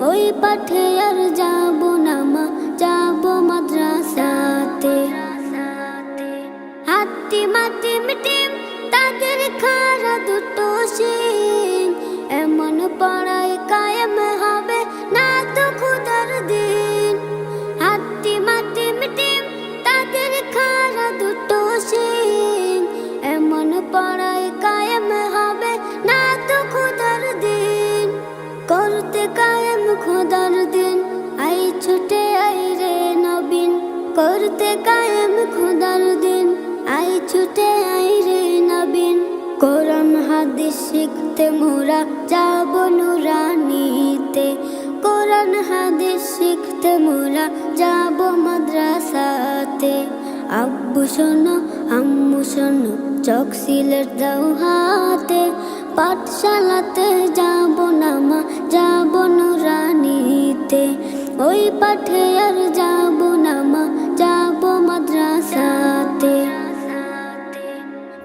ওই পাঠে আর যাব না মা, যাব মাদ্রাসাতে। হাতি মাতি মিটিম, তাদের খারা দুটো সিং এমন পড়াই করতে কায়েম খোদার দিন। আই ছুটে আই রে নবীন। করতে কায়েম খোদার দিন। আই ছুটে আই রে নবীন। কোরআন, হাদিস শিখতে মোরা যাব নুরানিতে। কোরআন, হাদিস শিখতে মোরা যাব মাদ্রাসাতে। আব্বু শোনো, আম্মু শোনো চক সিলেট দাও হাতে। পাঠশালাতে যাব না মা, যাব নুরানিতে ওই পাঠে আর যাব না মা, যাব মাদ্রাসাতে।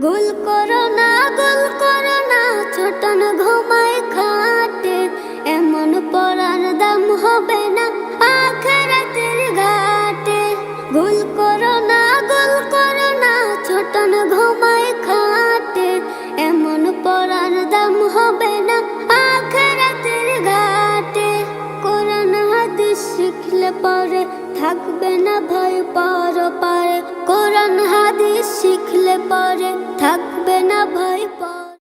গোল করো না, গোল করো না ছোটন ঘুমায় খাটে পরে থাকবে না ভয় পর পারে। কোরআন হাদিস